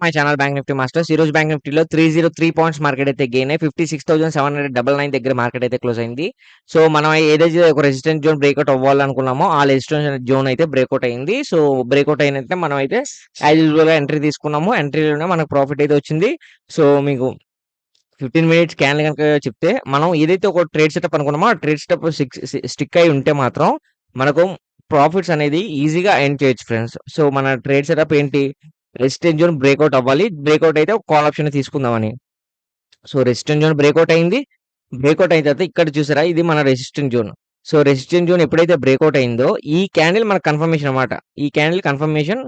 My channel bank nifty masters ఈ రోజు bank నిఫ్టీలో three zero three points market అయితే గెయిన్ అయ్యి fifty six thousand seven hundred double nine దగ్గర market అయితే క్లోజ్ అయింది. సో మనం ఏదైతే ఒక రెసిస్టెంట్ జోన్ బ్రేక్అవుట్ అవ్వాలనుకున్నామో ఆ రెసిస్టెంట్ జోన్ అయితే బ్రేక్అవుట్ అయింది. సో బ్రేక్అవుట్ అయినట్టే మనం అయితే యాజ్ యూజువల్గా ఎంట్రీ తీసుకున్నాము. ఎంట్రీలోనే మనకు ప్రాఫిట్ అయితే వచ్చింది. సో మీకు ఫిఫ్టీన్ మినిట్స్ క్యాన్ కనుక చెప్తే మనం ఏదైతే ఒక ట్రేడ్ సెటప్ అనుకున్నామో ఆ ట్రేడ్ సెటప్ స్టిక్ అయి ఉంటే మాత్రం మనకు ప్రాఫిట్స్ అనేది ఈజీగా ఎండ్ చేయొచ్చు ఫ్రెండ్స్ సో మన ట్రేడ్ సెటప్ ఏంటి? రెసిస్టెంట్ జోన్ బ్రేక్అవుట్ అవ్వాలి. బ్రేక్అవుట్ అయితే ఒక కాల్ ఆప్షన్ తీసుకుందామని. సో రెసిస్టెంట్ జోన్ బ్రేక్అవుట్ అయింది. బ్రేక్అవుట్ అయిన తర్వాత ఇక్కడ చూసారా ఇది మన resistant zone so resistant zone ఎప్పుడైతే బ్రేక్అవుట్ అయిందో ఈ క్యాండిల్ మన కన్ఫర్మేషన్ అనమాట ఈ క్యాండిల్ కన్ఫర్మేషన్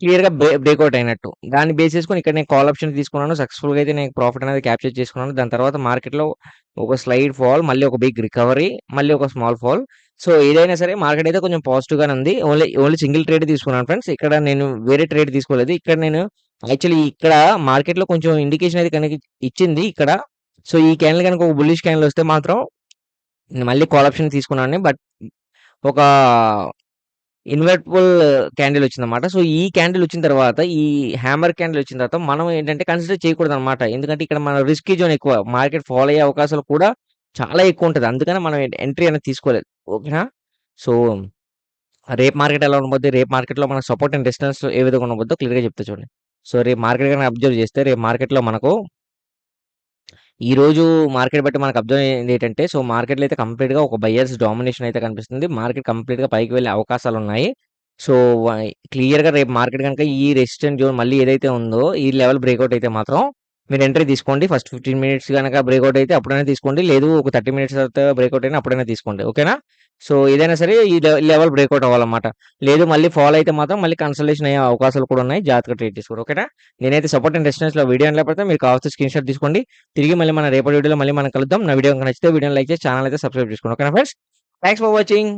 క్లియర్గా బ్రేక్అవుట్ అయినట్టు. దాన్ని బేస్ చేసుకుని ఇక్కడ నేను కాల్ ఆప్షన్ తీసుకున్నాను. సక్సెస్ఫుల్గా అయితే నేను ప్రాఫిట్ అనేది క్యాప్చర్ చేసుకున్నాను. దాని తర్వాత మార్కెట్లో ఒక స్లైడ్ ఫాల్ మళ్ళీ ఒక బిగ్ రికవరీ మళ్ళీ ఒక స్మాల్ ఫాల్ సో ఏదైనా సరే మార్కెట్ అయితే కొంచెం పాజిటివ్ గానే ఉంది. ఓన్లీ ఓన్లీ సింగిల్ ట్రేడ్ తీసుకున్నాను ఫ్రెండ్స్. ఇక్కడ నేను వేరే ట్రేడ్ తీసుకోలేదు. ఇక్కడ నేను యాక్చువల్లీ ఇక్కడ మార్కెట్లో కొంచెం ఇండికేషన్ అయితే కనుక ఇచ్చింది ఇక్కడ. సో ఈ క్యాండిల్ కనుక ఒక బుల్లిష్ క్యాండిల్ వస్తే మాత్రం నేను మళ్ళీ కాల్ ఆప్షన్ తీసుకున్నాను. బట్ ఒక ఇన్వర్టబుల్ క్యాండిల్ వచ్చిందన్నమాట. సో ఈ క్యాండిల్ వచ్చిన తర్వాత ఈ హ్యామర్ క్యాండిల్ వచ్చిన తర్వాత మనం ఏంటంటే కన్సిడర్ చేయకూడదు అనమాట ఎందుకంటే ఇక్కడ మన రిస్కీ జోన్ ఎక్కువ. మార్కెట్ ఫాలో అయ్యే అవకాశాలు కూడా చాలా ఎక్కువ ఉంటుంది. అందుకని మనం ఎంట్రీ అనేది తీసుకోలేదు. ఓకేనా? సో రేప్ మార్కెట్ ఎలా ఉండబోద్ది? రేపు మార్కెట్లో మన సపోర్ట్ అండ్ డిస్టెన్స్ ఏ విధంగా ఉండబోద్దో క్లియర్గా చెప్తా చూడండి. సో రేపు మార్కెట్ కనుక అబ్జర్వ్ చేస్తే రేపు మార్కెట్లో మనకు ఈ రోజు మార్కెట్ బట్టి మనకు అబ్జర్వ్ అయింది ఏంటంటే సో మార్కెట్లో అయితే కంప్లీట్గా ఒక బయర్స్ డామినేషన్ అయితే కనిపిస్తుంది. మార్కెట్ కంప్లీట్గా పైకి వెళ్ళే అవకాశాలు ఉన్నాయి. సో క్లియర్గా రేపు మార్కెట్ కనుక ఈ రెసిస్టెంట్ జోన్ మళ్ళీ ఏదైతే ఉందో ఈ లెవెల్ బ్రేక్అవుట్ అయితే మాత్రం మీరు ఎంట్రీ తీసుకోండి. ఫస్ట్ ఫిఫ్టీన్ మినిట్స్ కనుక బ్రేక్అవుట్ అయితే అప్పుడైనా తీసుకోండి. లేదు ఒక థర్టీ మినిట్స్ తర్వాత బ్రేక్అవుట్ అయినా అప్పుడైనా తీసుకోండి. ఓకేనా సో ఏదైనా సరే ఈ లెవెల్ బ్రేక్అవుట్ అవ్వాలన్నమాట. లేదు మళ్ళీ ఫాలో అయితే మాత్రం మళ్ళీ కన్సల్టేషన్ అయ్యే అవకాశాలు కూడా ఉన్నాయి. జాగ్రత్తగా ట్రీట్ తీసుకోండి ఓకేనా నేనైతే సపోర్ట్ అండ్ రెసిస్టెన్స్లో వీడియో లేకపోతే మీరు కావాల్సిన స్క్రీన్ షాట్ తీసుకోండి. తిరిగి మళ్ళీ మన రేపటి వీడియోలో మళ్ళీ మనం కలుద్దాం. నా వీడియో నచ్చితే వీడియో లైక్ చేసి ఛానల్ అయితే సబ్స్క్రైబ్ చేసుకోండి. ఓకేనా ఫ్రెండ్స్ థ్యాంక్స్ ఫర్ వాచింగ్